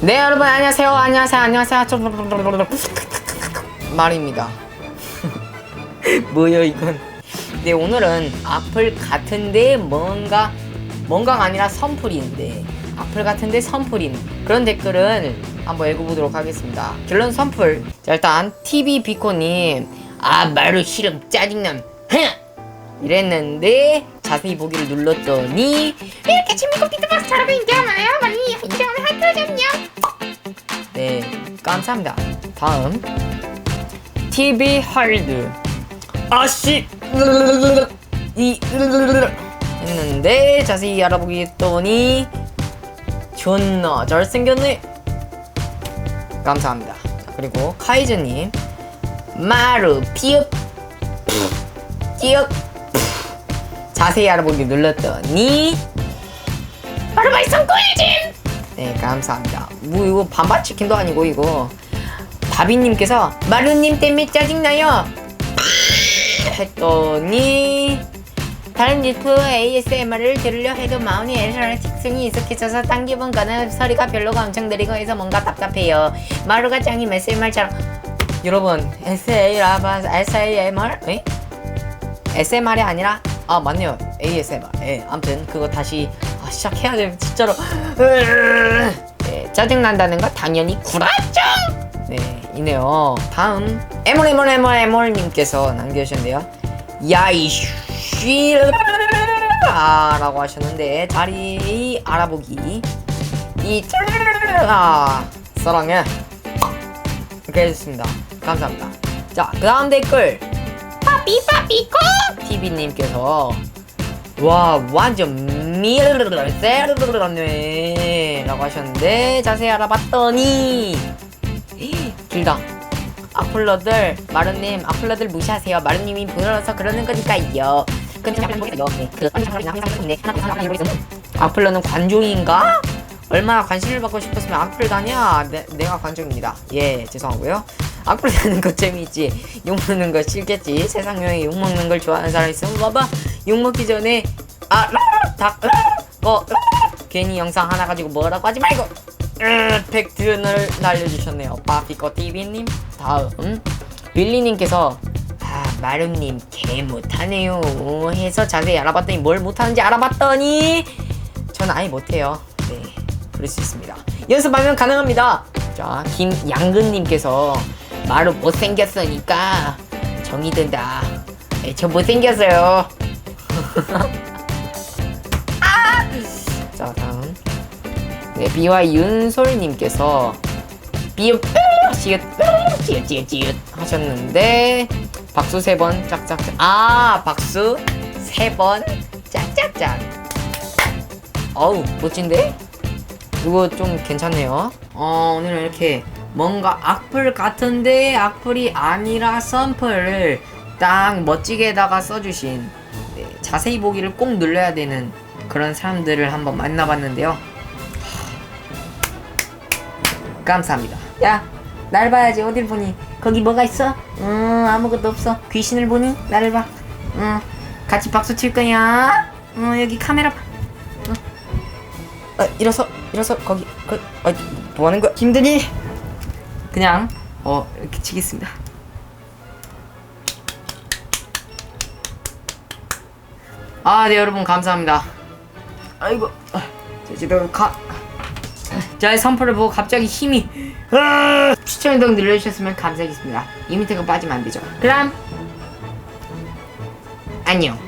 네 여러분 안녕하세요. 안녕하세요. 안녕하세요. 말입니다. 뭐요 이건? 네 오늘은 악플 같은데 뭔가 뭔가가 아니라 선풀인데 악플 같은데 선풀인 그런 댓글을 한번 읽어보도록 하겠습니다. 결론 선풀. 자 일단 TV 비코님. 아 말로 싫어 짜증남. 흥! 이랬는데 자세히 보기를 눌렀더니 이렇게 재밌고 비트박스 잘하고 인기가 많아요. 많이 할 거거든요. 네, 감사합니다. 다음 TV 헐드 아씨 이 했는데 자세히 알아보기 했더니 존나 잘생겼네. 감사합니다. 자, 그리고 카이즈님 마루 피읍 끼읍 자세히 알아보기 눌렀더니 바로 말썽 꿀잼. 네 감사합니다 뭐 이거 반반 치킨도 아니고 이거 다비님께서 마루님 때문에 짜증나요 했더니 다른 유튜브 ASMR을 들으려 해도 마운이 에러의 특성이 익숙해져서 당기본 거는 소리가 별로가 엄청 느리고 해서 뭔가 답답해요 마루가 짱님 ASMR처럼 여러분 SA라바 SAMR? 에? SMR이 아니라 아 맞네요. ASMR 예 아무튼 그거 다시 아, 시작해야 돼 진짜로. 네, 짜증난다는 거 당연히 구라죠! 네 이네요. 다음 에몰에몰에몰에몰님께서 남겨주셨는데요. 야이 쉬 아 라고 하셨는데 자리 알아보기. 이 아, 사랑해. 이렇게 해줬습니다. 감사합니다. 자 그 다음 댓글. 빠 삐 빠삐 코. TV님께서 와 완전 밀세르네 라고 하셨는데 자세히 알아봤더니 길다 악플러들 마루님 악플러들 무시하세요 마루님이 보여서 그러는 거니까요 악플러는 관종인가? 얼마나 관심을 받고 싶었으면 악플 다냐 내, 내가 관종입니다 예 죄송하고요 악플 다는 거 재미있지 욕 먹는 거 싫겠지. 세상에 욕 먹는 걸 좋아하는 사람 있으면 봐봐. 욕 먹기 전에 아닭어 괜히 영상 하나 가지고 뭐라고 하지 말고. 으, 팩트를 날려주셨네요. 빠피꺼 TV님. 다음. 릴리님께서 아 마름님 개 못하네요. 해서 자세히 알아봤더니 뭘 못하는지 알아봤더니 전 아예 못해요. 네 그럴 수 있습니다. 연습하면 가능합니다. 자 김양근님께서 마루 못생겼으니까 정이 든다. 네, 저 못생겼어요. 아! 자 다음 네 BY 윤솔님께서 비읍 지읒 지읒 지읒 지읒 하셨는데 박수 세 번 짝짝짝. 아 박수 세 번 짝짝짝. 어우 멋진데? 이거 좀 괜찮네요. 어 오늘 이렇게 뭔가 악플 같은데 악플이 아니라 선플을 딱 멋지게다가 써주신 네, 자세히 보기를 꼭 눌러야 되는 그런 사람들을 한번 만나봤는데요 감사합니다. 야, 날 봐야지. 어딜 보니? 거기 뭐가 있어? 음, 아무것도 없어. 귀신을 보니? 나를 봐. 음, 같이 박수 칠 거야. 음, 여기 카메라 봐. 음. 어, 일어서, 일어서, 거기, 거, 어, 뭐 하는 거야? 힘드니? 그냥, 어, 이렇게 치겠습니다. 아, 네, 여러분, 감사합니다. 아이고, 아, 자, 제대로 가. 자, 이 선풀을 보고 갑자기 힘이 아! 추천 등 눌러주셨으면 감사하겠습니다. 이 밑에 거 빠지면 안 되죠. 그럼 안녕.